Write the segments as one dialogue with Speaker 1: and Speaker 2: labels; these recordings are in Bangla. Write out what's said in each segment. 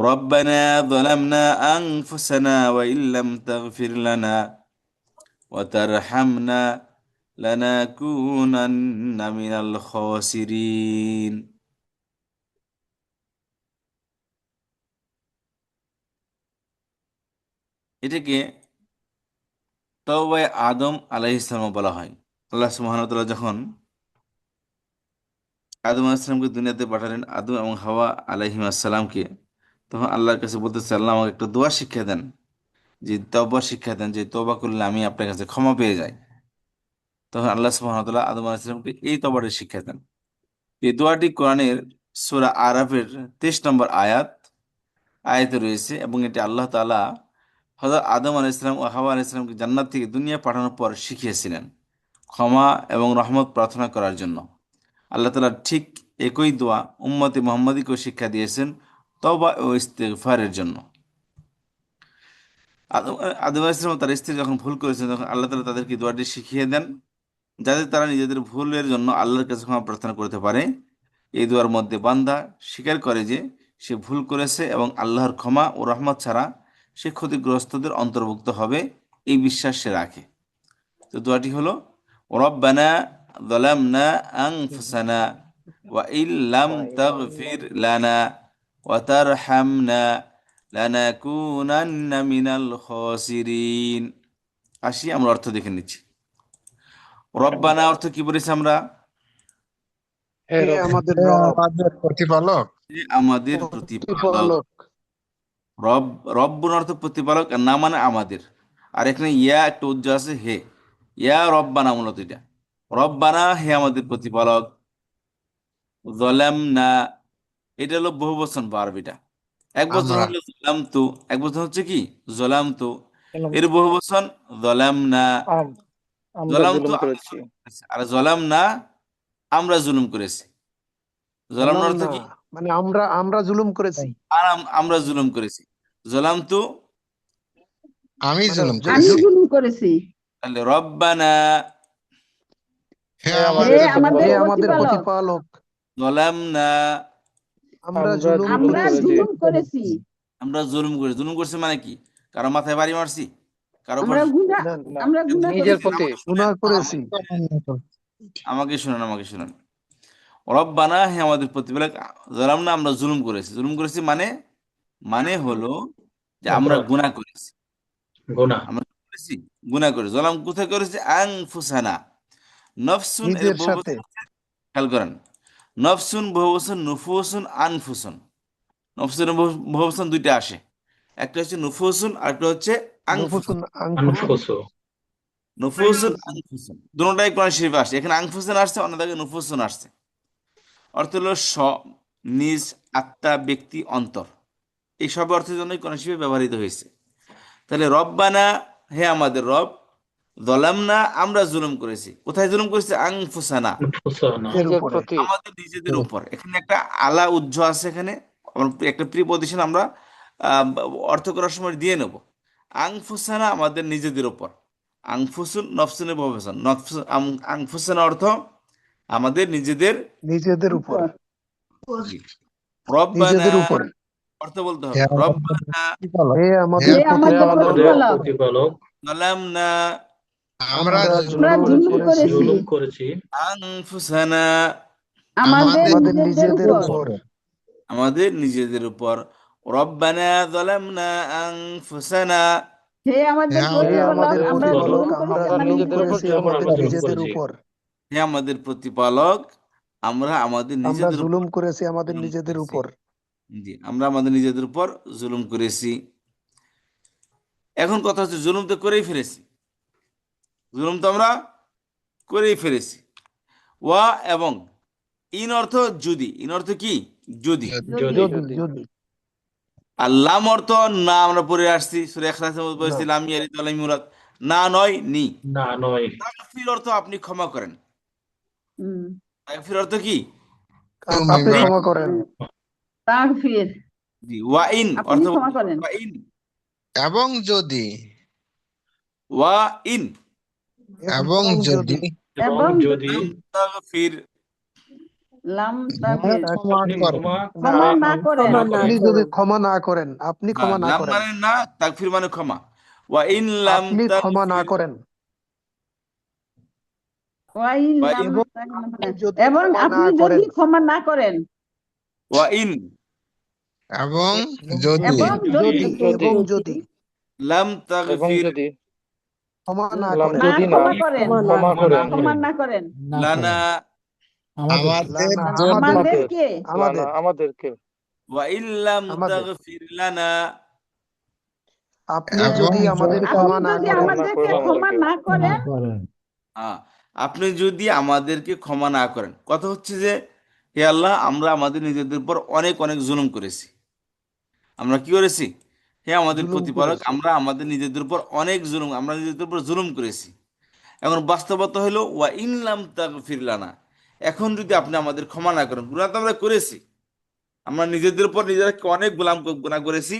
Speaker 1: ربنا ظلمنا أنفسنا وإن لم تغفر لنا وترحمنا لنكونن من الخاسرين এটাকে তওবায়ে আদম আলাইহিসসালাম বলা হয় আল্লাহ সুবহানাহু ওয়া তাআলা যখন আদম আলাইহিসসালামকে দুনিয়াতে পাঠালেন আদম এবং হাওয়া আলাইহিম আসসালামকে তখন আল্লাহর কাছে বলতেছে, আল্লাহ, আমাকে একটা দোয়া শিক্ষা দেন। যে তওবা শিক্ষা দেন, যে তবা করলে আমি আপনার কাছে ক্ষমা পেয়ে যাই। তখন আল্লাহ ওয়া আদম আলাইহিসসালামকে এই তবাটি শিক্ষা দেন। এই দোয়াটি কোরআনের সূরা আরাফের 23 নম্বর আয়াত, আয়াতে রয়েছে এবং এটি আল্লাহ তাআলা হযরত আদম আলাইহিসসালাম ও হাওয়া আলাইহিসসালামকে জান্নাত থেকে দুনিয়া পাঠানোর পর শিখিয়েছিলেন ক্ষমা এবং রহমত প্রার্থনা করার জন্য। আল্লাহ তালা ঠিক একই দোয়া উম্মতে মোহাম্মদীকেও শিক্ষা দিয়েছেন। তওবা ও ইস্তেগফারের জন্য। আদম তার স্ত্রী যখন ভুল করেছেন তখন আল্লাহ তাআলা তাদেরকে দোয়াটি শিখিয়ে দেন, যাতে তারা নিজেদের ভুলের জন্য আল্লাহর কাছে ক্ষমা প্রার্থনা করতে পারে। এই দোয়ার মধ্যে বান্দা স্বীকার করে যে সে ভুল করেছে এবং আল্লাহর ক্ষমা ও রহমত ছাড়া সে ক্ষতিগ্রস্তদের অন্তর্ভুক্ত হবে, এই বিশ্বাস সে রাখে। তো দোয়াটি হলো, রব্বানা যালামনা আনফুসানা ওয়া ইল্লাম তাগফির লানা ওয়া লানাকুনান্না মিনাল খাসিরিন আসি আমরা অর্থ দেখে নিচ্ছি। রব্বানা অর্থ কি বলেছি আমরা?
Speaker 2: আমাদের
Speaker 3: প্রতিপালক।
Speaker 1: আমাদের প্রতিপালক।
Speaker 2: প্রতিপালক।
Speaker 1: রব রব্বুন অর্থ প্রতিপালক আর না মানে আমাদের। আর এখানে ইয়া একটা উজ্জ আছে হে। ইয়া রব্বানা মূলত এটা। রব্বানা হে আমাদের প্রতিপালক। জলাম না এটা হলো বহু বচন ভার্ব এটা এক
Speaker 3: আমরা
Speaker 1: হলো জলাম তু এক বচন হচ্ছে কি? জলাম তু এর বহু বচন জলাম না
Speaker 4: আম- আমরা
Speaker 1: জলাম তু
Speaker 4: জুলুম করেছি।
Speaker 1: করেছি। আর জলাম না আমরা জুলুম করেছি। জলাম না
Speaker 2: জুলুম
Speaker 1: অর্থ
Speaker 2: না
Speaker 1: কি
Speaker 2: মানে আমরা আমরা জুলুম করেছি।
Speaker 1: আর আম- আমরা জুলুম করেছি। জলাম তু
Speaker 3: আমি
Speaker 2: মানে
Speaker 3: জুলুম
Speaker 2: জু-
Speaker 5: আমি
Speaker 3: করেছি।
Speaker 5: জুলুম করেছি।
Speaker 1: তাহলে রব্বানা।
Speaker 3: হে আমাদের
Speaker 5: হে
Speaker 4: আমাদের
Speaker 5: আমাদের
Speaker 2: হে আমাদের
Speaker 5: প্রতিপালক।
Speaker 2: প্রতিপালক।
Speaker 1: জলামনা।
Speaker 2: আমরা জুলুম
Speaker 5: আমরা
Speaker 2: করেছি।
Speaker 5: জুলুম করেছি।
Speaker 1: জুলুম করছি। মানে কি? কারও মাথায় বাড়ি মারছি? কারও
Speaker 5: আমরা
Speaker 2: না
Speaker 4: না।
Speaker 5: আমরা
Speaker 4: নিজের
Speaker 5: করেছি।
Speaker 2: গুনাহ করেছি।
Speaker 1: আমাকে শুনুন আমাকে শুনুন রব্বানা হে আমাদের প্রতিপালক জলামনা আমরা জুলুম করেছি। জুলুম করেছি মানে মানে হলো যে আমরা
Speaker 4: অপরাধ
Speaker 1: গুনাহ করেছি।
Speaker 4: গুনাহ।
Speaker 1: আমরা করেছি গুনাহ করেছি। জলাম কোথায় করেছি? আনফুসানা। নফসুন এর খেয়াল করেন। নফসুন বহু বচন নুফুসুন আনফুসুন। নফসুন বহু বহু দুইটা আসে। একটা হচ্ছে নুফুসুন আর একটা হচ্ছে আনফুসুন।
Speaker 2: নুফুসুন আনফুসুন।
Speaker 4: আনফুসু।
Speaker 1: দুটোটাই কোরআন শরীফে আসছে এখানে আনফুসুন আসছে অন্য জায়গায় নুফুসুন আসছে। অর্থ হলো স্ব নিজ আত্মা ব্যক্তি অন্তর। এই সব অর্থের জন্যই কোরআন শরীফে ব্যবহৃত হয়েছে। তাহলে রব্বানা হে আমাদের রব দলামনা আমরা জুলুম করেছি। কোথায় জুলুম করেছি?
Speaker 4: প্রতি
Speaker 1: আমাদের নিজেদের উপর। এখানে একটা আলা উজ্জ আছে এখানে। একটা প্রিপজিশন আমরা আহ, অর্থ করার সময় দিয়ে নেব। আংফুসানা আমাদের নিজেদের উপর। আংফুসুন নফসুনের বহুবচন আংফুসানা অর্থ আমাদের নিজেদের
Speaker 2: নিজেদের উপর।
Speaker 1: রব্বানা
Speaker 2: উপর।
Speaker 1: অর্থ বলতে হবে। রব্বানা
Speaker 2: হে
Speaker 3: হে
Speaker 2: আমাদের প্রতিপালক।
Speaker 3: আমরা জুলুম
Speaker 2: করেছি।
Speaker 5: করেছি।
Speaker 4: জুলুম করেছি।
Speaker 1: আনফুসানা।
Speaker 5: আমাদের নিজেদের উপর।
Speaker 1: আমাদের নিজেদের উপর। রব্বানা যালামনা আনফুসানা।
Speaker 5: হে আমাদের প্রতিপালক আমরা
Speaker 2: নিজেদের। উপর
Speaker 1: হে আমাদের প্রতিপালক আমরা আমাদের নিজেদের উপর
Speaker 2: জুলুম করেছি আমাদের নিজেদের উপর।
Speaker 1: জি আমরা আমাদের নিজেদের উপর জুলুম করেছি। এখন কথা হচ্ছে জুলুম তো করেই ফেলেছি। জুলুম তো আমরা করেই ফেলেছি। ওয়া এবং ইন অর্থ যদি ইন অর্থ কি? যদি। আর লাম অর্থ না আমরা পড়ে আসছি সুরে পড়েছি লাম ইউলাদ। না নয় নি।
Speaker 4: না নয়।
Speaker 1: তাগফির অর্থ আপনি ক্ষমা করেন।
Speaker 5: হুম
Speaker 1: তাগফির অর্থ কি?
Speaker 2: আপনি ক্ষমা করেন।
Speaker 5: তাগফির
Speaker 1: জি ওয়া ইন অর্থ
Speaker 5: ক্ষমা করেন।
Speaker 1: ওয়া ইন।
Speaker 3: এবং যদি।
Speaker 1: ওয়া ইন।
Speaker 3: এবং যদি
Speaker 4: এবং যদি
Speaker 1: তাগফির
Speaker 5: লাম
Speaker 2: ক্ষমা
Speaker 4: আপনি
Speaker 3: করেন।
Speaker 4: ক্ষমা
Speaker 5: ক্ষমা না করেন।
Speaker 2: আপনি যদি ক্ষমা না করেন আপনি
Speaker 1: হ্যাঁ,
Speaker 2: ক্ষমা না করেন।
Speaker 1: মানে না তাকফির মানে ক্ষমা। ওয়া ইন লাম
Speaker 2: আপনি ক্ষমা না করেন।
Speaker 5: ওয়াইন
Speaker 1: ওয়া
Speaker 5: লাম
Speaker 2: এবং
Speaker 5: তাগফির।
Speaker 2: যদি
Speaker 5: এবং
Speaker 2: ক্ষমা না
Speaker 5: আপনি যদি ক্ষমা না করেন।
Speaker 1: ওয়া ইন
Speaker 3: এবং যদি
Speaker 5: এবং যদি
Speaker 2: যদি এবং যদি
Speaker 1: লাম তাগফির
Speaker 6: যদি
Speaker 2: ক্ষমা না
Speaker 6: লাম
Speaker 2: করেন।
Speaker 5: না
Speaker 6: যদি না
Speaker 5: ক্ষমা করেন।
Speaker 6: ক্ষমা করেন।
Speaker 5: ক্ষমা না
Speaker 3: আমাদের
Speaker 5: আমাদেরকে
Speaker 2: আমাদের
Speaker 6: আমাদেরকে।
Speaker 1: ওয়া ইন তাগফির লানা।
Speaker 2: আপনি যদি আমাদের ক্ষমা না করেন।
Speaker 5: আমাদেরকে ক্ষমা না করেন।
Speaker 1: হ্যাঁ, আপনি যদি আমাদেরকে ক্ষমা না করেন কথা হচ্ছে যে হে আল্লাহ আমরা আমাদের নিজেদের উপর অনেক অনেক জুলুম করেছি। আমরা কি করেছি? হে আমাদের প্রতিপালক। আমরা আমাদের নিজেদের উপর অনেক জুলুম আমরা নিজেদের উপর জুলুম করেছি। এখন বাস্তবতা হলো ওয়া ইনলাম তাগফির লানা। এখন যদি আপনি আমাদের ক্ষমা না করেন গুনাহ তো আমরা করেছি। আমরা নিজেদের উপর নিজেরা অনেক গোলাম গুনাহ করেছি?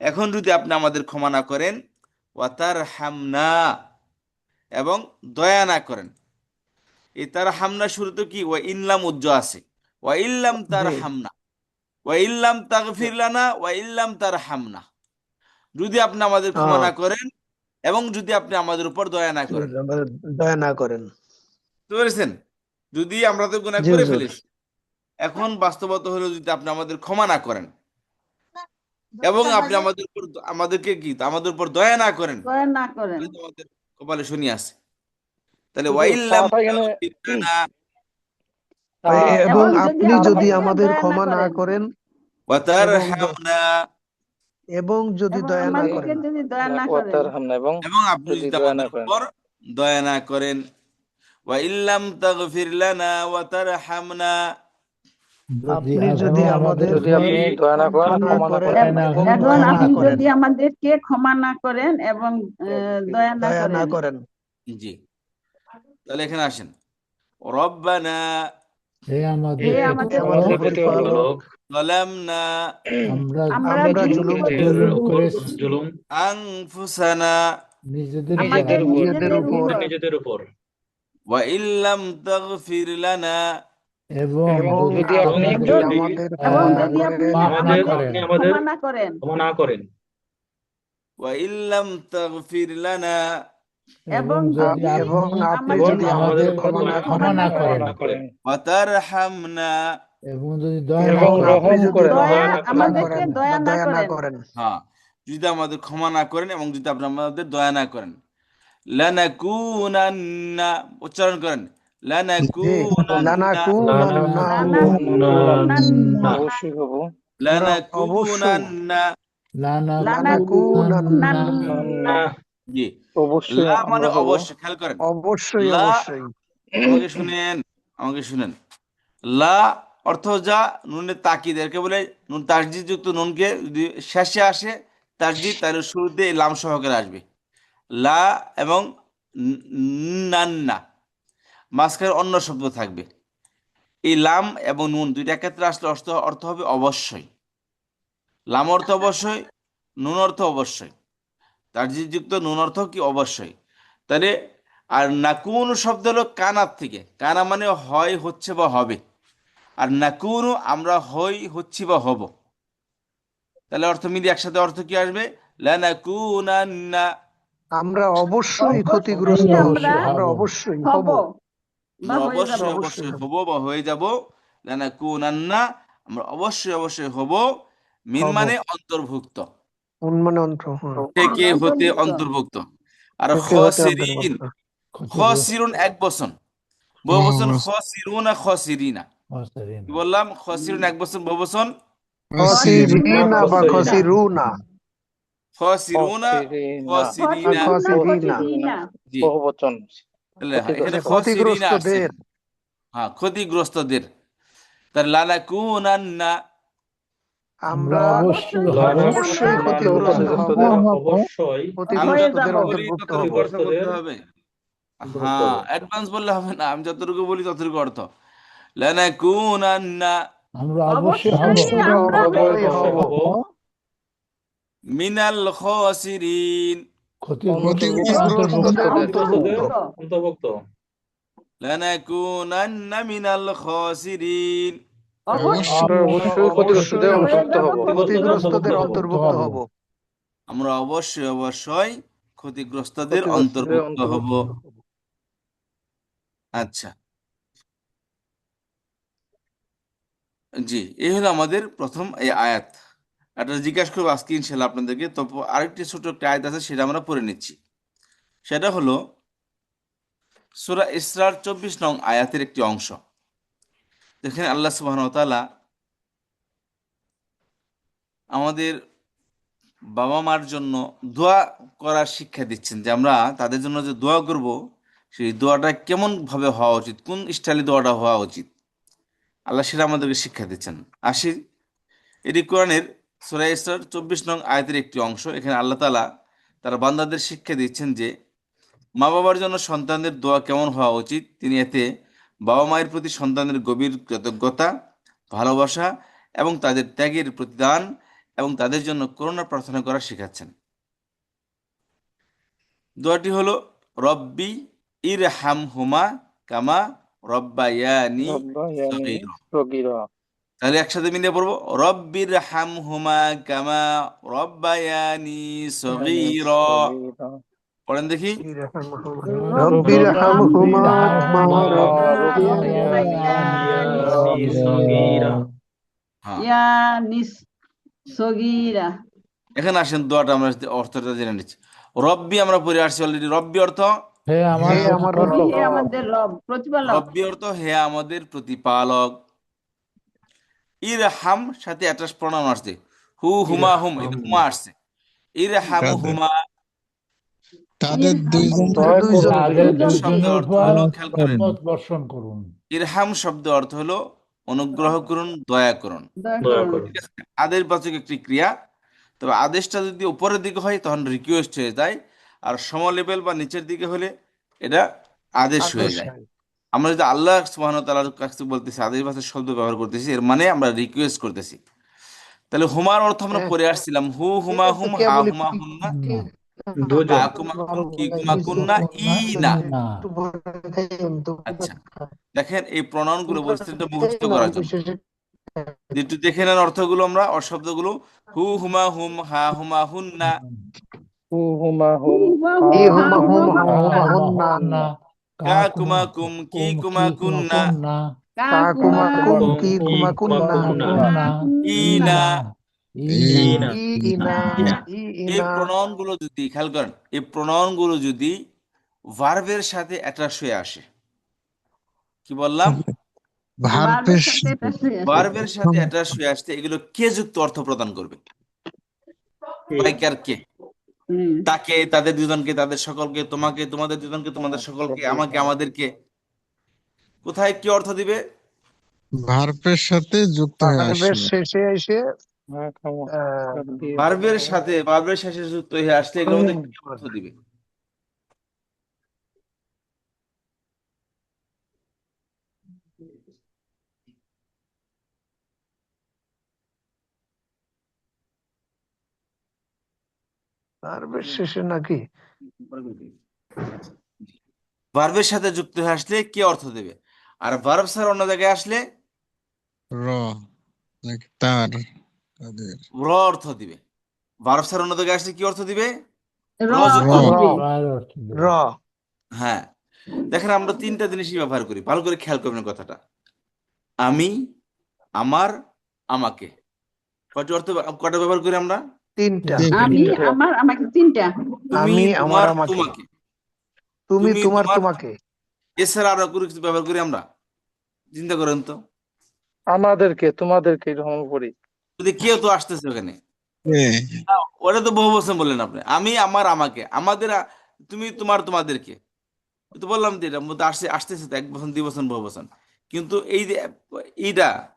Speaker 1: এখন যদি আপনি আমাদের ক্ষমা না করেন ওয়াতার হামনা এবং দয়া না করেন। এই তার হামনা শুরুতে কি? ওয়া ইনলাম উজ্জ আছে। ওয়া ইল্লাম তার হামনা ওয়া ইল্লাম তাগফির লানা ওয়া ইল্লাম তার হামনা যদি আপনি আমাদের ক্ষমা
Speaker 2: হ্যাঁ।
Speaker 1: না করেন এবং যদি আপনি আমাদের উপর দয়া না করেন
Speaker 2: দয়া না করেন
Speaker 1: বুঝতে পেরেছেন যদি আমরা তো গুনাহ করে। ফেলেছি এখন বাস্তবতা হলো যদি আপনি আমাদের ক্ষমা না করেন এবং আপনি আমাদের উপর আমাদেরকে কি আমাদের উপর দয়া না করেন
Speaker 5: দয়া না করেন
Speaker 1: আমাদের কপালে শনি আছে তাহলে ওয়াইল্লাম
Speaker 2: এবং আপনি
Speaker 5: যদি
Speaker 2: আমাদের ক্ষমা না
Speaker 5: করেন।
Speaker 2: করেন
Speaker 1: ওয়া তার
Speaker 2: এবং যদি দয়া না করেন।
Speaker 5: যদি দয়া না করেন।
Speaker 6: এবং
Speaker 1: আপনি
Speaker 6: যদি দয়া না করেন।
Speaker 1: উপর দয়া না করেন ওয়া ইল্লাম তাগফির লানা ওয়া তারহামনা।
Speaker 2: আপনি যদি আমাদের
Speaker 6: যদি আপনি দয়া না করেন
Speaker 2: ক্ষমা
Speaker 6: না
Speaker 2: করেন এবং দয়া না
Speaker 5: আপনি যদি আমাদেরকে ক্ষমা না করেন এবং আহ, দয়া না
Speaker 2: দয়া না
Speaker 5: করেন।
Speaker 2: করেন।
Speaker 1: জি। তাহলে এখানে আসেন। রব্বানা
Speaker 7: হে আমাদের প্রতিপালক, আমরা
Speaker 5: জুলুম করেছি
Speaker 7: জুলুম।
Speaker 1: আনফুসানা
Speaker 7: নিজেদের উপর।
Speaker 5: নিজেদের উপর।
Speaker 4: আমাদের নিজেদের উপর।
Speaker 1: ওয়া ইল্লাম তাগফির লানা।
Speaker 7: এবং
Speaker 2: এবং
Speaker 7: যদি
Speaker 2: আপনি
Speaker 7: আপনি
Speaker 2: যদি
Speaker 4: যদি
Speaker 2: আমাদের ক্ষমা না করেন।
Speaker 1: ওয়া ইল্লাম তাগফির লানা।
Speaker 7: এবং
Speaker 5: এবং
Speaker 7: যদি
Speaker 5: যদি
Speaker 2: এবং
Speaker 7: আপনি
Speaker 2: যদি
Speaker 7: আমাদের
Speaker 2: ক্ষমা না
Speaker 7: ক্ষমা না
Speaker 2: করেন
Speaker 7: করেন
Speaker 4: না করেন।
Speaker 1: ওয়া তারহামনা
Speaker 7: এবং যদি দয়া না
Speaker 6: এবং
Speaker 2: এবং
Speaker 7: করেন
Speaker 2: আপনি
Speaker 6: রহম
Speaker 2: যদি
Speaker 6: করেন
Speaker 5: দয়া
Speaker 2: দয়া না
Speaker 5: আমাদেরকে
Speaker 2: করেন
Speaker 5: দয়া না করেন।
Speaker 1: হ্যাঁ যদি আমাদের ক্ষমা না করেন এবং যদি আপনি আমাদের দয়া না করেন। লানাকুনান্না উচ্চারণ করেন। লানাকুনান্না।
Speaker 2: লানাকুনান্না।
Speaker 1: জি।
Speaker 6: অবশ্যই
Speaker 1: লা মানে অবশ্যই খেয়াল করেন।
Speaker 2: অবশ্যই
Speaker 1: লা-
Speaker 2: অবশ্যই।
Speaker 1: আমাকে শুনেন আমাকে শুনেন। লা অর্থ যা নুনের তাকিদ। এরকে বলে নুন তাসজিদ যুক্ত নুনকে যদি শেষে আসে তাসজিদ তাহলে শুরুতে লাম সহকারে আসবে। লা এবং নান্না মাঝখানে অন্য শব্দ থাকবে। এই লাম এবং নুন দুইটা ক্ষেত্রে আসলে অর্থ অর্থ হবে অবশ্যই। লাম অর্থ অবশ্যই নুন অর্থ অবশ্যই। তাসজিদ নুন অর্থ কি? অবশ্যই। তাহলে আর নাকুন শব্দ হলো কানার থেকে। কানা মানে হয় হচ্ছে বা হবে। আর নাকুনু আমরা হই হচ্ছি বা হব। তাহলে অর্থ মিলিয়ে একসাথে অর্থ কি আসবে? লানাকুনান্না।
Speaker 2: আমরা অবশ্যই
Speaker 5: অবশ্যই
Speaker 2: ক্ষতিগ্রস্ত হব।
Speaker 5: আমরা
Speaker 2: আমরা অবশ্যই
Speaker 5: হব।
Speaker 2: হব।
Speaker 5: বা হয়ে যাব।
Speaker 1: অবশ্যই
Speaker 2: হব।
Speaker 1: বা হয়ে যাব। লানাকুনান্না আমরা অবশ্যই অবশ্যই হব। মিন মানে অন্তর্ভুক্ত। থেকে হতে
Speaker 5: অন্তর্ভুক্ত।
Speaker 1: আর খসিরিন। খসিরুন এক বচন। বহু বচন খসিরুনা খসিরিনা। বললাম? খসিরুন এক বচন বহু বচন?
Speaker 2: খসিরিনা বা
Speaker 4: খসিরুনা।
Speaker 2: খসিরুনা।
Speaker 1: খসিরিনা খসিরিনা।
Speaker 2: খসিরিনা।
Speaker 6: বহু বচন।
Speaker 1: এখানে খসিরিনা
Speaker 2: ক্ষতিগ্রস্তদের।
Speaker 1: হ্যাঁ ক্ষতিগ্রস্তদের। তার
Speaker 2: আমরা
Speaker 7: অবশ্যই
Speaker 2: ক্ষতিগ্রস্ত হব
Speaker 4: অবশ্যই
Speaker 1: আমি
Speaker 5: হয়ে
Speaker 1: যতটুকু
Speaker 5: যাব।
Speaker 1: বলি ততটুকু করতে হবে। হ্যাঁ অ্যাডভান্স বললে হবে না। আমি যতটুকু বলি ততটুকু অর্থ। লানাকুনান্না।
Speaker 7: আমরা অবশ্যই হব।
Speaker 1: মিনাল খসিরিন
Speaker 7: ক্ষতিগ্রস্ত অন্তর্ভুক্ত।
Speaker 1: লানাকুনান্না মিনাল খাসিরিন
Speaker 6: আমরা অবশ্যই ক্ষতিগ্রস্তদের অন্তর্ভুক্ত হব।
Speaker 2: ক্ষতিগ্রস্তদের অন্তর্ভুক্ত হব।
Speaker 1: আমরা অবশ্যই অবশ্যই ক্ষতিগ্রস্তদের
Speaker 6: ক্ষতিগ্রস্তদের
Speaker 1: অন্তর্ভুক্ত হব।
Speaker 6: অন্তর্ভুক্ত হব।
Speaker 1: আচ্ছা। জি এই হলো আমাদের প্রথম এই আয়াত। একটা জিজ্ঞাসা করব আজকে ইনশাল্লাহ আপনাদেরকে। তো আরেকটি ছোট একটা আয়াত আছে সেটা আমরা পড়ে নিচ্ছি। সেটা হলো সূরা ইসরার চব্বিশ নং আয়াতের একটি অংশ। যেখানে আল্লাহ ওয়া আমাদের বাবা মার জন্য দোয়া করার শিক্ষা দিচ্ছেন যে আমরা তাদের জন্য যে দোয়া করব, সেই দোয়াটা কেমন ভাবে হওয়া উচিত? কোন স্টাইলে দোয়াটা হওয়া উচিত? আল্লাহ সেটা আমাদেরকে শিক্ষা দিচ্ছেন। আসি, এটি কোরআনের সূরা চব্বিশ নং আয়তের একটি অংশ। এখানে আল্লাহ তাআলা তার বান্দাদের শিক্ষা দিচ্ছেন যে মা বাবার জন্য সন্তানদের দোয়া কেমন হওয়া উচিত? তিনি এতে বাবা মায়ের প্রতি সন্তানের গভীর কৃতজ্ঞতা ভালোবাসা এবং তাদের ত্যাগের প্রতিদান এবং তাদের জন্য করুণা প্রার্থনা করা শেখাচ্ছেন দোয়াটি হলো রব্বি ইর হাম হুমা কামা রব্বায়ানি। তাহলে একসাথে মিলিয়ে পড়ব রব্বির হাম হুমা কামা রব্বায়ানি সগীরা। পড়েন দেখি। হ্যাঁ। এখানে আসেন দোয়াটা আমরা অর্থটা জেনে নিচ্ছি। রব্বি আমরা পড়ে আসছি অলরেডি রব্বি অর্থ?
Speaker 7: হে
Speaker 5: আমাদের রব প্রতিপালক।
Speaker 1: রব্বি অর্থ হে আমাদের প্রতিপালক। ইর হাম সাথে অ্যাটাচ প্রণাম আসছে। হু হুমা হুম হুমা আসছে। ইর হাম
Speaker 3: তাদের-
Speaker 1: হুমা
Speaker 7: বর্ষণ করুন।
Speaker 1: ইরহাম শব্দ অর্থ হলো অনুগ্রহ করুন দয়া করুন। আদেশবাচক একটি ক্রিয়া। তবে আদেশটা যদি উপরের দিকে হয় তখন রিকোয়েস্ট হয়ে যায়। আর সম লেভেল বা নিচের দিকে হলে এটা আদেশ হয়ে যায়। আমরা যদি আল্লাহ সুবহানাহু ওয়া তাআলার কাছে বলতেছি আদেশবাচক শব্দ ব্যবহার করতেছি এর মানে আমরা রিকোয়েস্ট করতেছি। তাহলে হুমার অর্থ আমরা
Speaker 2: হ্যাঁ।
Speaker 1: পড়ে আসছিলাম। হু হুমা হুম হা হুমা
Speaker 7: না।
Speaker 4: দুজন।
Speaker 1: কা কুমা কুম কি কুমা কুন্না ই না।
Speaker 7: না।
Speaker 1: আচ্ছা। দেখেন এই প্রণয়নগুলো বলছেন মুখস্থ করার জন্য। একটু দেখে নেন অর্থগুলো আমরা অর শব্দগুলো হু হুমা হুম হা হুমা হুন্না
Speaker 6: হু হুমা হুম
Speaker 2: ই হুমা হুম হা হুমা
Speaker 7: হুমা
Speaker 1: কা কুমা কুম কি কুমা কুন্না
Speaker 5: কা
Speaker 2: কা কুমা
Speaker 5: কুমা
Speaker 2: কুম কি কুমা কুন্না
Speaker 7: কুন্না,
Speaker 1: ইনা
Speaker 4: ইনা।
Speaker 2: ইনা
Speaker 1: এই প্রণয়নগুলো যদি খেয়াল করেন এই প্রণয়নগুলো যদি ভার্বের সাথে অ্যাটাচ হয়ে আসে কি বললাম?
Speaker 3: ভার্বের
Speaker 5: সাথে এটা
Speaker 1: ভার্বের সাথে অ্যাটাচ হয়ে আসতে এগুলো কে যুক্ত অর্থ প্রদান করবে? লাইক আর কে? তাকে তাদের দুজনকে তাদের সকলকে তোমাকে তোমাদের দুজনকে তোমাদের সকলকে আমাকে আমাদেরকে। কোথায় কি অর্থ দিবে?
Speaker 3: ভার্বের সাথে যুক্ত হয়ে আসবে।
Speaker 2: শেষে এসে
Speaker 1: ভার্বের সাথে ভার্বের শেষে যুক্ত হয়ে আসলে এগুলো মধ্যে কি অর্থ দিবে?
Speaker 2: ভার্বের শেষে নাকি?
Speaker 1: ভার্বের সাথে যুক্ত হয়ে আসলে কি অর্থ দেবে? আর ভার্ব স্যার অন্য জায়গায় আসলে?
Speaker 3: র তার।
Speaker 1: র অর্থ দিবে। ভার্ব অন্য আসলে কি অর্থ দিবে?
Speaker 5: র।
Speaker 1: হ্যাঁ। দেখেন আমরা তিনটা জিনিসই ব্যবহার করি। ভালো করে খেয়াল করবেন কথাটা। আমি আমার আমাকে। কয়টি অর্থ কয়টা ব্যবহার করি আমরা?
Speaker 2: তিনটা।
Speaker 3: তিনটা।
Speaker 5: আমি আমার আমাকে তিনটা।
Speaker 2: আমি, আমার, আমাকে। তুমি
Speaker 1: তুমি,
Speaker 2: তোমার তোমাকে।
Speaker 1: এছাড়া আরও কোনো কিছু ব্যবহার করি আমরা? চিন্তা করেন তো।
Speaker 6: আমাদেরকে তোমাদেরকে এরকম করি।
Speaker 1: কেউ তো আসতেছে ওখানে।
Speaker 3: এ,
Speaker 1: ওটা তো বহু বছর বললেন আপনি। আমি আমার আমাকে। আমাদের তুমি তোমার তোমাদেরকে। তো বললাম তো এটা মধ্যে আসছে আসতেছে তো এক বছর দুই বছর বহু বছর। কিন্তু এই যে এইটা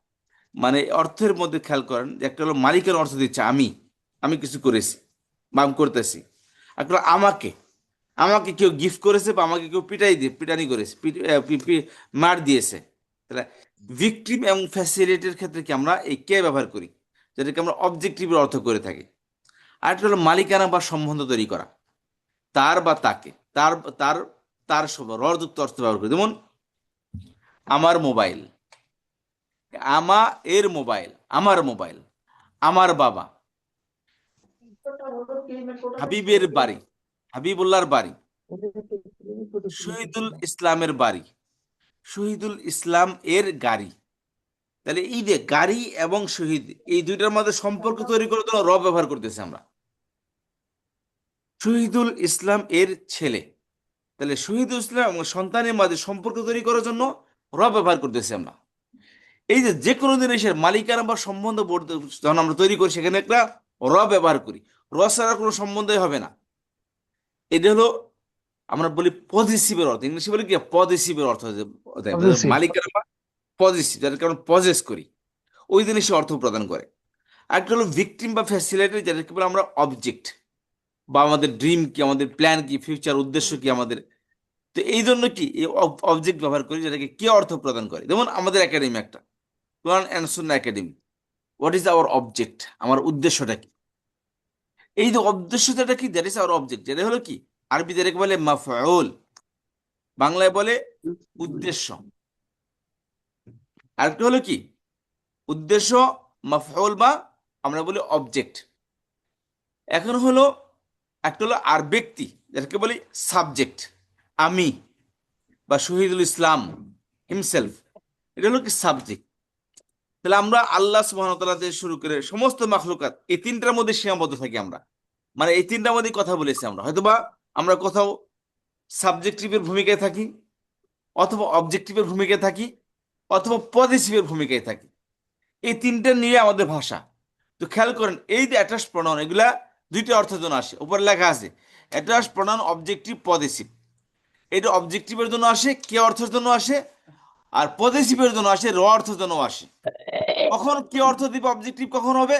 Speaker 1: মানে অর্থের মধ্যে খেয়াল করেন যে একটা হলো মালিকের অর্থ দিচ্ছে আমি। আমি কিছু করেছি বা আমি করতেছি। একটা আমাকে। আমাকে কেউ গিফট করেছে বা আমাকে কেউ পিটাই দিয়ে পিটানি করেছে পি- পি- মার দিয়েছে। তাহলে ভিকটিম এবং ফ্যাসিলিটির ক্ষেত্রে কি আমরা এই কে ব্যবহার করি? যেটাকে আমরা অবজেক্টিভের অর্থ করে থাকি। আর আরেকটা হলো মালিকানা বা সম্বন্ধ তৈরি করা। তার বা তাকে, তার তার তার রযুক্ত অর্থ ব্যবহার করি। যেমন, আমার মোবাইল। আমা এর মোবাইল, আমার মোবাইল, আমার বাবা। হাবিবের বাড়ি, হাবিবুল্লাহর বাড়ি। শহীদুল ইসলামের বাড়ি। শহীদুল ইসলাম এর গাড়ি। তাহলে এই যে গাড়ি এবং শহীদ এই দুইটার মধ্যে সম্পর্ক তৈরি করার জন্য র ব্যবহার করতেছি আমরা। শহীদুল ইসলাম এর ছেলে। তাহলে শহীদুল ইসলাম এবং সন্তানের মাঝে সম্পর্ক তৈরি করার জন্য র ব্যবহার করতেছি আমরা। এই যে যে কোনো জিনিসের মালিকানা বা সম্বন্ধ যখন আমরা তৈরি করি সেখানে একটা র ব্যবহার করি। র ছাড়া কোনো সম্বন্ধই হবে না। এটা হলো আমরা বলি পজিটিভের অর্থ। ইংলিশে বলি কি? পজিটিভের অর্থ. মালিকানা পজিটিভ যার কারণ পজেস করি, ওই জিনিসে অর্থ প্রদান করে। আরেকটা হলো ভিকটিম বা ফ্যাসিলিটি যাদেরকে বলে আমরা অবজেক্ট বা আমাদের ড্রিম কি, আমাদের প্ল্যান কি ফিউচার উদ্দেশ্য কি আমাদের। তো এই জন্য কি, এই অবজেক্ট ব্যবহার করি, যেটাকে কে অর্থ প্রদান করে? যেমন আমাদের একাডেমি একটা, Quran and Sunnah academy what is our object আমার উদ্দেশ্যটা কি? এই যে উদ্দেশ্যটা কি দ্যাট ইজ আওয়ার অবজেক্ট যেটা হলো কি, আরবি যেটাকে বলে মাফউল, বাংলায় বলে উদ্দেশ্য। আরেকটা হলো কি? উদ্দেশ্য, মাফউল বা আমরা বলি অবজেক্ট এখন হলো, একটা হলো আর ব্যক্তি যেটাকে বলি সাবজেক্ট আমি বা শহীদুল ইসলাম হিমসেলফ এটা হলো কি সাবজেক্ট তাহলে আমরা আল্লাহ সুবহানাহু থেকে শুরু করে সমস্ত মাখলুকাত, এই তিনটার মধ্যে সীমাবদ্ধ থাকি আমরা। মানে এই তিনটার মধ্যে কথা বলেছি আমরা। হয়তোবা আমরা কোথাও সাবজেক্টিভের ভূমিকায় থাকি, অথবা অবজেক্টিভের ভূমিকায় থাকি অথবা পজিটিভের ভূমিকায় থাকি। এই তিনটা নিয়ে আমাদের ভাষা। তো খেয়াল করেন এই যে অ্যাটাচ প্রণয়ন এগুলা দুইটা অর্থের জন্য আসে। উপরে লেখা আছে অ্যাটাচ প্রণয়ন অবজেক্টিভ পজিটিভ। এটা অবজেক্টিভের জন্য আসে কে অর্থের জন্য আসে? আর পজিটিভের জন্য আসে র অর্থের জন্য আসে। কখন কি অর্থ দিবে অবজেক্টিভ কখন হবে?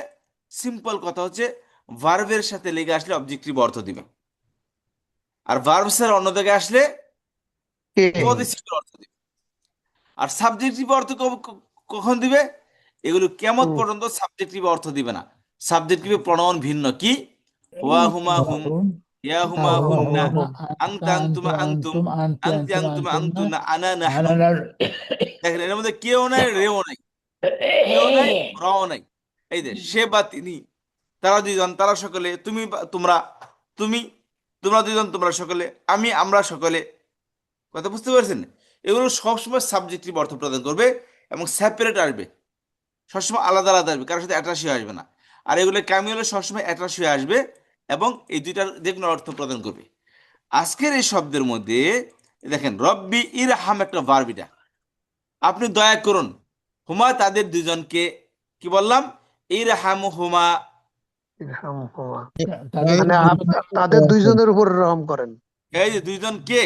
Speaker 1: সিম্পল কথা হচ্ছে ভার্বের সাথে লেগে আসলে অবজেক্টিভ অর্থ দিবে। আর ভার্বসের অন্য জায়গায় আসলে
Speaker 2: কে?
Speaker 1: অর্থ দিবে। আর সাবজেক্টিভ অর্থ কখন দিবে? এগুলো কেমন পর্যন্ত সাবজেক্টিভ অর্থ দিবে না। সাবজেক্টিভ প্রণয়ন ভিন্ন। কি? হুয়া হুমা হুম ইয়া হুমা হুন্না আনতা আনতুমা আনতুম আনতি আনতুমা আনতুনা আনা নাহনু দেখেন এর মধ্যে কেউ নাই রেও নাই। কেউ নাই রও নাই। এই যে সে বা তিনি তারা দুইজন তারা সকলে তুমি তোমরা তুমি তোমরা দুইজন তোমরা সকলে আমি আমরা সকলে। কথা বুঝতে পারছেন? এগুলো সবসময় সাবজেক্টিভ অর্থ প্রদান করবে এবং সেপারেট আসবে। সবসময় আলাদা আলাদা আসবে কারোর সাথে অ্যাটাচ হয়ে আসবে না। আর এগুলো কামি হলে সবসময় অ্যাটাচ হয়ে আসবে এবং এই দুইটার যে কোনো অর্থ প্রদান করবে। আজকের এই শব্দের মধ্যে দেখেন রব্বি ইরহাম একটা ভার্বিটা আপনি দয়া করুন হুমা তাদের দুজনকে কি বললাম? ইরহাম হুমা
Speaker 2: মানে তাদের দুইজনের উপর রহম করেন।
Speaker 1: এই যে দুইজন কে?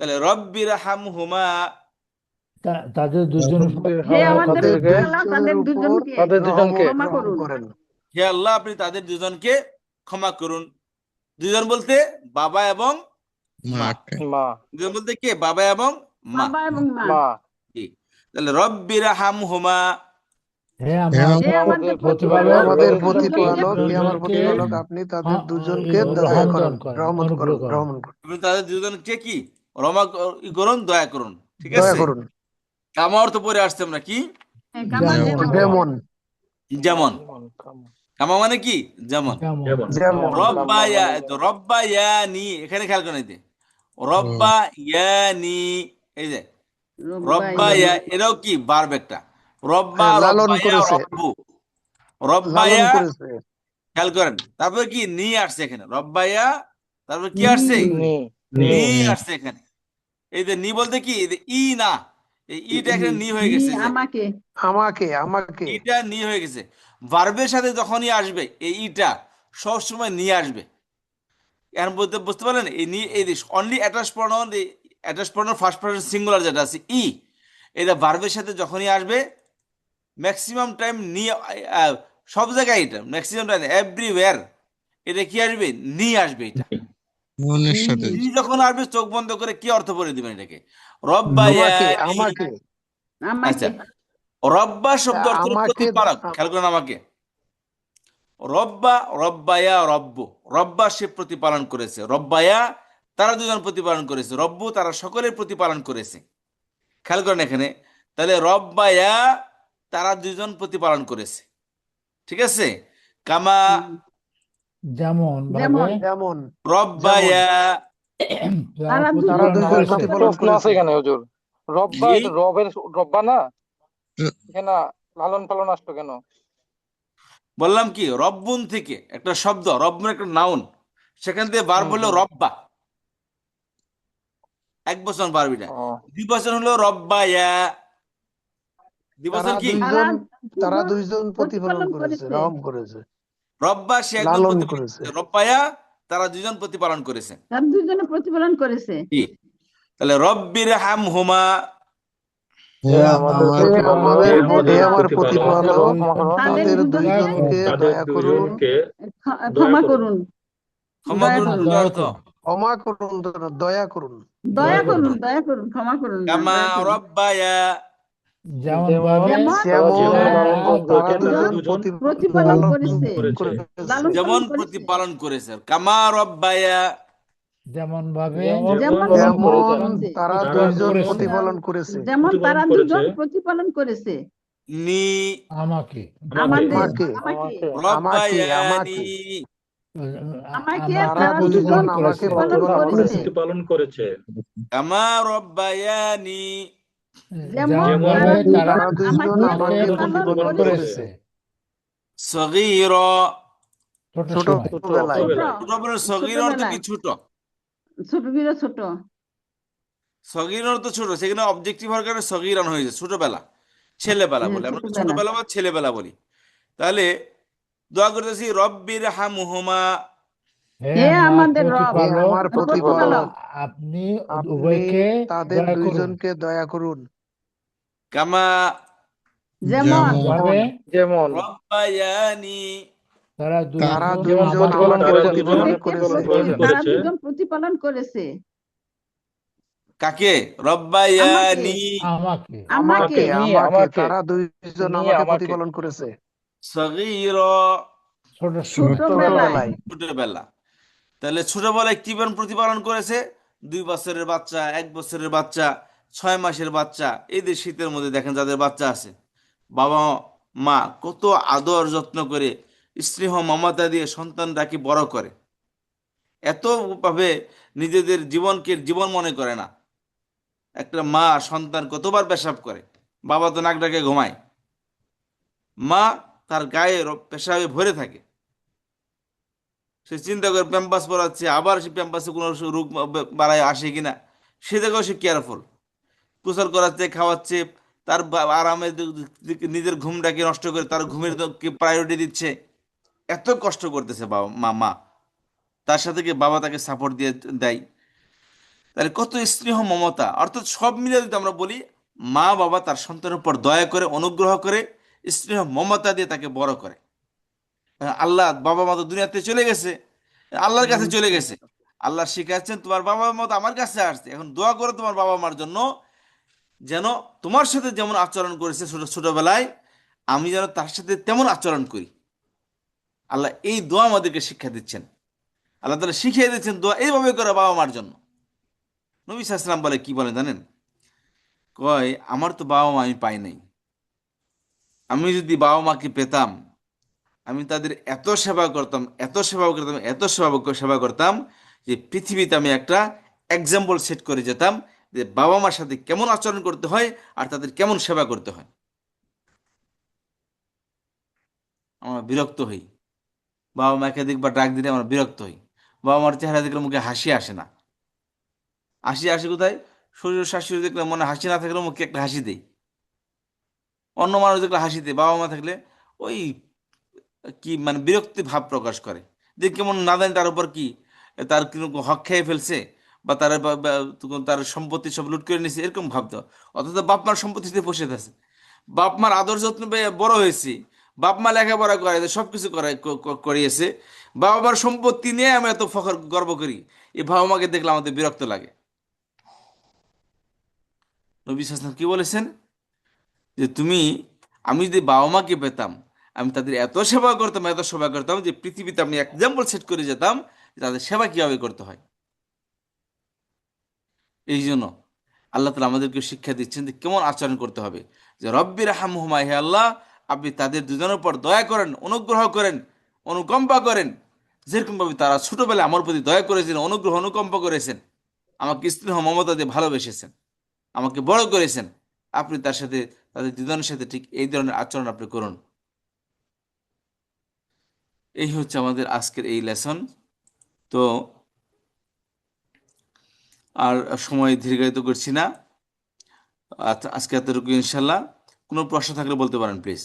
Speaker 1: তাহলে রব্বি রাহাম হুমা
Speaker 7: তাদের দুজন
Speaker 5: হে আল্লাহ তাদের দুজনকে ক্ষমা করুন।
Speaker 1: হে আল্লাহ আপনি তাদের দুজনকে ক্ষমা করুন। দুজন বলতে বাবা এবং মা। দুজন বলতে কে? বাবা এবং মা। তাহলে রব্বি রাহাম হুমা
Speaker 7: হে
Speaker 3: হে
Speaker 5: আমাদের
Speaker 7: প্রতিপালক
Speaker 2: আমাদের প্রতিপালক হে আমার
Speaker 7: দুজনকে
Speaker 2: প্রতিপালক আপনি তাদের দুজনকে দয়া করেন রহমত করুন রহমত করুন।
Speaker 1: আপনি তাদের দুজনকে কি রমা ই করুন দয়া করুন ঠিক
Speaker 2: দয়া
Speaker 1: আছে?
Speaker 2: করুন।
Speaker 1: কামা অর্থ পরে আসছে আমরা কি?
Speaker 5: হ্যাঁ,
Speaker 7: যেমন।
Speaker 5: যেমন।
Speaker 1: কামা মানে কি? যেমন।
Speaker 7: যেমন।
Speaker 4: যেমন।
Speaker 2: যেমন
Speaker 1: রব্বা ইয়া তো রব্বা ইয়ানি এখানে খেয়াল করে নিতে রব্বা ইয়ানি এই যে। রব্বা ইয়া এরাও কি? বারব একটা।
Speaker 2: লালন করেছে।
Speaker 1: রব্বা।
Speaker 2: লালন
Speaker 1: খেয়াল করেন তারপরে কি নি আসছে এখানে? তারপরে কি আসছে?
Speaker 6: নি
Speaker 1: নি। আসছে এখানে। এই যে নি বলতে কি? ই না ইটা এখানে নি হয়ে গেছে।
Speaker 5: আমাকে।
Speaker 2: আমাকে আমাকে।
Speaker 1: ইটা নি হয়ে গেছে। ভার্বের সাথে যখনই আসবে এই ইটা সব সময় নিয়ে আসবে। এখন বলতে বুঝতে পারলেন? এই নি এই only attach pronoun attach pronoun first person singular যেটা আছে ই। এটা ভার্বের সাথে যখনই আসবে ম্যাক্সিমাম টাইম নিয়ে সব জায়গায় এটা। ম্যাক্সিমাম টাইম এভরিওয়্যার এটা কি আসবে? নি আসবে এটা। নি যখন আসবে চোখ বন্ধ করে কি অর্থ বলে দিবেন এটাকে?
Speaker 2: আমাকে আমাকে।
Speaker 1: আচ্ছা। রব্বা শব্দ অর্থ প্রতিপালক খেয়াল করেন আমাকে। রব্বা রব্বায়া রব্ব। রব্বা সে প্রতিপালন করেছে। রব্বায়া তারা দুজন প্রতিপালন করেছে। রব্বু তারা সকলের প্রতিপালন করেছে। খেয়াল করেন এখানে। তাহলে রব্বায়া তারা দুজন প্রতিপালন করেছে। ঠিক আছে? কামা
Speaker 7: যেমন
Speaker 5: যেমন
Speaker 7: ভাবে
Speaker 2: যেমন।
Speaker 1: রব্বায়া
Speaker 7: তারা
Speaker 5: তারা
Speaker 7: প্রতিপালন
Speaker 2: দুজন
Speaker 7: করেছে।
Speaker 6: প্রশ্ন আছে এখানে হুজুর। রব্বা রবের রব্বা না? এখানে লালন পালন আসলো কেন?
Speaker 1: বললাম কি রব্বুন থেকে একটা শব্দ রব্বুন একটা নাউন। সেখান থেকে বার বলল রব্বা। এক বছর পারবি না দুই বছর হলো রব্বায়া। দুই কি?
Speaker 2: তারা দুইজন প্রতিপালন করেছে। রহম করেছে।
Speaker 1: রব্বা সে একজন
Speaker 2: লালন
Speaker 1: প্রতিপালন
Speaker 2: করেছে।
Speaker 1: রব্বায়া তারা দুজন প্রতিপালন করেছে।
Speaker 5: তার দুজনে প্রতিপালন করেছে।
Speaker 1: কি? তাহলে রব্বির হাম হুমা
Speaker 3: হে আমার
Speaker 6: প্রতিপালক,
Speaker 2: আমাদের হে আমার
Speaker 4: প্রতিপালক,
Speaker 2: প্রতিপালক
Speaker 5: তাদের
Speaker 2: তাদের
Speaker 5: দুজনকে
Speaker 2: দয়া করুন।
Speaker 5: ক্ষমা করুন।
Speaker 1: ক্ষমা
Speaker 5: দয়া
Speaker 1: করুন
Speaker 2: ক্ষমা করুন দয়া করুন।
Speaker 5: দয়া করুন। দয়া করুন ক্ষমা করুন।
Speaker 1: কামা
Speaker 5: করুন।
Speaker 1: রব্বায়া
Speaker 7: যেমন
Speaker 6: যেমন-
Speaker 7: ভাবে
Speaker 5: যেমন
Speaker 2: যেমন
Speaker 4: যেমন
Speaker 2: তারা
Speaker 4: দুজন
Speaker 2: দুজন প্রতি-
Speaker 5: প্রতিপালন করেছে।
Speaker 4: করেছে।
Speaker 5: লালন
Speaker 1: যেমন
Speaker 5: পালন করেছে।
Speaker 1: প্রতিপালন করেছে কামা রব্বায়া
Speaker 7: যেমন ভাবে
Speaker 6: যেমন
Speaker 5: যেমন
Speaker 2: যেমন তারা
Speaker 7: করেছে।
Speaker 2: প্রতিপালন করেছে
Speaker 5: যেমন
Speaker 4: প্রতিপালন
Speaker 5: তারা
Speaker 4: করেছে।
Speaker 5: দুজন প্রতিপালন করেছে
Speaker 1: নি
Speaker 7: আমাকে
Speaker 5: আমাদের
Speaker 2: আমাকে।
Speaker 5: আমাকে আমাকে
Speaker 7: আমাকে
Speaker 5: তারা দুজন
Speaker 7: প্রতিপালন
Speaker 2: আমাকে
Speaker 7: করেছে
Speaker 2: প্রতিপালন করেছে।
Speaker 1: সগীর।
Speaker 7: ছোট
Speaker 2: ছোট
Speaker 1: কি ছোট?
Speaker 5: ছোট ছোট।
Speaker 1: সেখানে অবজেক্টিভ হওয়ার কারণে সগীরান হয়ে যায় ছোটবেলা। ছেলেবেলা
Speaker 5: হ্যাঁ,
Speaker 1: বলে। আমরা
Speaker 5: ছোটবেলা।
Speaker 1: ছোটবেলা বা ছেলেবেলা বলি। তাহলে দোয়া করতেছি রব্বির হামহুমা
Speaker 5: হে আমাদের রব,
Speaker 2: হে
Speaker 7: প্রতিপালক
Speaker 2: আমার প্রতিপালক।
Speaker 7: আপনি
Speaker 2: আপনি
Speaker 7: উভয়কে
Speaker 2: তাদের
Speaker 7: দয়া করুন।
Speaker 2: দুইজনকে দয়া করুন।
Speaker 1: কামা
Speaker 5: যেমন।
Speaker 3: যেমন-
Speaker 7: ভাবে
Speaker 6: যেমন।
Speaker 1: রব্বায়ানি।
Speaker 7: তারা
Speaker 2: তারা দুইজন
Speaker 7: আমাকে
Speaker 2: আমাকে
Speaker 4: তারা
Speaker 2: প্রতিপালন
Speaker 4: দুজন
Speaker 2: করেছে।
Speaker 5: তারা
Speaker 4: করেছে।
Speaker 5: দুজন প্রতিপালন করেছে।
Speaker 1: কাকে? রব্বায়ানি।
Speaker 7: আমাকে।
Speaker 5: আমাকে।
Speaker 2: আমাকে
Speaker 6: নিয়ে
Speaker 2: আমাকে
Speaker 6: আমাকে।
Speaker 2: তারা দুইজন
Speaker 6: নিয়ে
Speaker 2: আমাকে
Speaker 6: আমাকে।
Speaker 2: প্রতিপালন করেছে।
Speaker 1: সগীর।
Speaker 7: ছোট সময়
Speaker 5: ছোটবেলায়।
Speaker 1: ছোটবেলা তাহলে ছোটবেলায় কি বেন প্রতিপালন করেছে? দুই বছরের বাচ্চা, এক বছরের বাচ্চা, ছয় মাসের বাচ্চা। এদের শীতের মধ্যে দেখেন যাদের বাচ্চা আছে, বাবা মা কত আদর যত্ন করে স্নেহ মমতা দিয়ে সন্তানটাকে বড় করে। এত ভাবে নিজেদের জীবনকে জীবন মনে করে না। একটা মা সন্তান কতবার পেশাব করে, বাবা তো নাক ডাকে ঘুমায়। মা তার গায়ে পেশাবে ভরে থাকে। সে চিন্তা করে প্যাম্পাস পরাচ্ছে, আবার সে প্যাম্পাসে কোনো রোগ বাড়ায় আসে কিনা, সে দেখেও সে কেয়ারফুল প্রচার করাচ্ছে, খাওয়াচ্ছে, তার দিক- নিজের ঘুমটাকে নষ্ট করে তার ঘুমের প্রায়োরিটি দিচ্ছে। এত কষ্ট করতেছে বাবা, মা মা। তার সাথে বাবা তাকে সাপোর্ট দিয়ে দেয়? তাহলে কত স্নেহ মমতা। অর্থাৎ সব মিলিয়ে যদি আমরা বলি, মা বাবা তার সন্তানের উপর দয়া করে, অনুগ্রহ করে, স্নেহ মমতা দিয়ে তাকে বড় করে। আল্লাহ বাবা মা তো দুনিয়াতে চলে গেছে। আল্লাহর কাছে চলে গেছে। আল্লাহ শিখাচ্ছেন তোমার বাবা মা তো আমার কাছে আসছে। এখন দোয়া করো তোমার বাবা মার জন্য যেন তোমার সাথে যেমন আচরণ করেছে ছোট ছোটবেলায় আমি যেন তার সাথে তেমন আচরণ করি। আল্লাহ এই দোয়া আমাদেরকে শিক্ষা দিচ্ছেন। আল্লাহ তালা শিখিয়ে দিচ্ছেন দোয়া এইভাবে করে বাবা মার জন্য। নবী সাহসালাম বলে কি বলে জানেন? কয় আমার তো বাবা মা আমি পাই নাই। আমি যদি বাবা মাকে পেতাম আমি তাদের এত সেবা করতাম, এত সেবা করতাম, এত সেবা সেবা করতাম যে পৃথিবীতে আমি একটা এক্সাম্পল সেট করে যেতাম যে বাবা মার সাথে কেমন আচরণ করতে হয় আর তাদের কেমন সেবা করতে হয়। আমরা বিরক্ত হই। বাবা মাকে দেখবা ডাক দিলে আমরা বিরক্ত হই। বাবা মার চেহারা দেখলে মুখে হাসি আসে না। হাসি আসে কোথায়? শরীর শাশুড়ি দেখলে মনে হাসি না থাকলে মুখে একটা হাসি দেয় অন্য মানুষ দেখলে হাসি দেয় বাবা মা থাকলে ওই কি মানে বিরক্তি ভাব প্রকাশ করে। যে কেমন না জানি তার উপর কি, তার কোনো হক খেয়ে ফেলছে, বা তার তার সম্পত্তি সব লুট করে নিয়েছে, এরকম ভাবতে। অথচ বাপ মার সম্পত্তিতে বসে আছে বাপ মার আদর যত্ন পেয়ে বড় হয়েছি। বাপ মা লেখাপড়া করাইছে সব কিছু করাই ক- ক- করিয়েছে। বাবা মার সম্পত্তি নিয়ে আমি এত ফখর, গর্ব করি। এই বাবা মাকে দেখলে আমাদের বিরক্ত লাগে। নবী আলাইহি কি বলেছেন? যে তুমি, আমি যদি বাবা মাকে পেতাম আমি তাদের এত সেবা করতাম, এত সেবা করতাম যে পৃথিবীতে আমি এক্সাম্পল সেট করে যেতাম তাদের সেবা কীভাবে করতে হয়। এই জন্য আল্লাহ তালা আমাদেরকে শিক্ষা দিচ্ছেন যে কেমন আচরণ করতে হবে। যে রব্বির হামহুমা হে আল্লাহ, আপনি তাদের দুজনের উপর দয়া করেন, অনুগ্রহ করেন, অনুকম্পা করেন। যেরকমভাবে তারা ছোটবেলায় আমার প্রতি দয়া করেছেন, অনুগ্রহ, অনুকম্পা করেছেন। আমাকে স্নেহ, মমতা দিয়ে ভালোবেসেছেন। আমাকে বড় করেছেন। আপনি তার সাথে, তাদের দুজনের সাথে ঠিক এই ধরনের আচরণ আপনি করুন। এই হচ্ছে আমাদের আজকের এই লেসন তো, আর সময় দীর্ঘায়িত করছি না। আজকে এতটুকু ইনশাল্লাহ। কোনো প্রশ্ন থাকলে বলতে পারেন প্লিজ